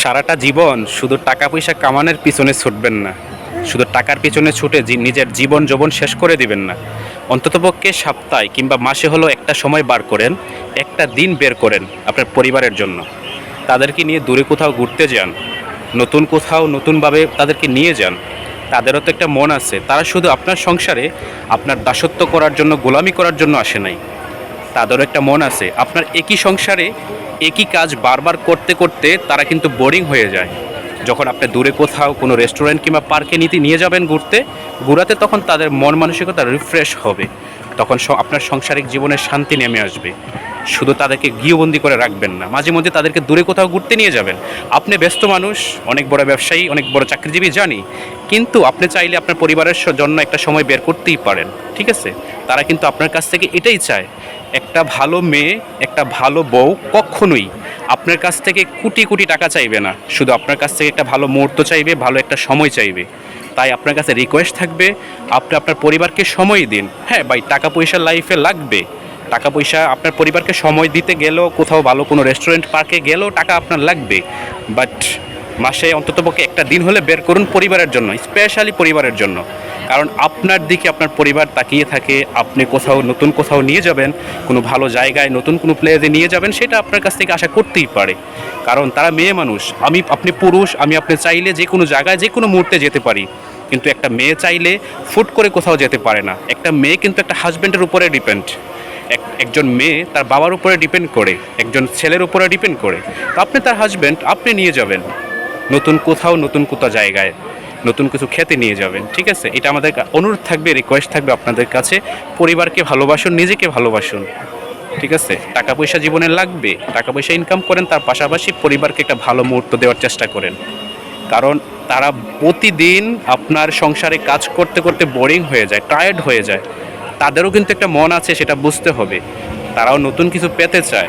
সারাটা জীবন শুধু টাকা পয়সা কামানোর পিছনে ছুটবেন না। শুধু টাকার পিছনে ছুটে নিজের জীবন যৌবন শেষ করে দিবেন না। অন্ততপক্ষে সপ্তাহে কিংবা মাসে হলো একটা সময় বার করেন, একটা দিন বের করেন আপনার পরিবারের জন্য। তাদেরকে নিয়ে দূরে কোথাও ঘুরতে যান, নতুন কোথাও নতুনভাবে তাদেরকে নিয়ে যান। তাদেরও তো একটা মন আছে, তারা শুধু আপনার সংসারে আপনার দাসত্ব করার জন্য, গোলামি করার জন্য আসে নাই। তাদেরও একটা মন আছে। আপনার একই সংসারে একই কাজ বারবার করতে করতে তারা কিন্তু বোরিং হয়ে যায়। যখন আপনি দূরে কোথাও কোনো রেস্টুরেন্ট কিংবা পার্কে নিতে নিয়ে যাবেন ঘুরতে, ঘুরাতে তখন তাদের মন মানসিকতা রিফ্রেশ হবে। তখন আপনার সাংসারিক জীবনে শান্তি নেমে আসবে। শুধু তাদেরকে গৃহবন্দী করে রাখবেন না, মাঝে মধ্যে তাদেরকে দূরে কোথাও ঘুরতে নিয়ে যাবেন। আপনি ব্যস্ত মানুষ, অনেক বড় ব্যবসায়ী, অনেক বড় চাকরিজীবী, জানি। কিন্তু আপনি চাইলে আপনার পরিবারের জন্য একটা সময় বের করতেই পারেন, ঠিক আছে? তারা কিন্তু আপনার কাছ থেকে এটাই চায় একটা ভালো মেয়ে, একটা ভালো বউ কখনোই আপনার কাছ থেকে কোটি কোটি টাকা চাইবে না। শুধু আপনার কাছ থেকে একটা ভালো মুহূর্ত চাইবে, ভালো একটা সময় চাইবে। তাই আপনার কাছে রিকোয়েস্ট থাকবে, আপনি আপনার পরিবারকে সময় দিন। হ্যাঁ ভাই টাকা পয়সা লাইফে লাগবে। টাকা পয়সা আপনার পরিবারকে সময় দিতে গেলেও কোথাও ভালো কোনো রেস্টুরেন্ট পার্কে গেলেও টাকা আপনার লাগবে। বাট মাসে অন্ততপক্ষে একটা দিন হলে বের করুন পরিবারের জন্য স্পেশালি পরিবারের জন্য। কারণ আপনার দিকে আপনার পরিবার তাকিয়ে থাকে, আপনি কোথাও নতুন কোথাও নিয়ে যাবেন, কোনো ভালো জায়গায় নতুন কোনো প্লেসে নিয়ে যাবেন, সেটা আপনার কাছ থেকে আশা করতেই পারে। কারণ তারা মেয়ে মানুষ, আমি, আপনি পুরুষ, আমি আপনি চাইলে যে কোনো জায়গায়, যে কোনো মুহূর্তে যেতে পারি। কিন্তু একটা মেয়ে চাইলে ফুট করে কোথাও যেতে পারে না। একটা মেয়ে কিন্তু একটা হাজব্যান্ডের উপরে ডিপেন্ড এক, একজন মেয়ে তার বাবার উপরে ডিপেন্ড করে, একজন ছেলের উপরে ডিপেন্ড করে। তো আপনি তার হাজব্যান্ড আপনি নিয়ে যাবেন। নতুন কোথাও নতুন কোথাও জায়গায়। নতুন কিছু খেতে নিয়ে যাবেন, ঠিক আছে? এটা আমাদের অনুরোধ থাকবে রিকোয়েস্ট থাকবে আপনাদের কাছে। পরিবারকে ভালোবাসুন, নিজেকে ভালোবাসুন, ঠিক আছে? টাকা পয়সা জীবনে লাগবে টাকা পয়সা ইনকাম করেন, তার পাশাপাশি পরিবারকে একটা ভালো মুহূর্ত দেওয়ার চেষ্টা করেন। কারণ তারা প্রতিদিন আপনার সংসারে কাজ করতে করতে বোরিং হয়ে যায় টায়ার্ড হয়ে যায়। তাদেরও কিন্তু একটা মন আছে, সেটা বুঝতে হবে। তারাও নতুন কিছু পেতে চায়।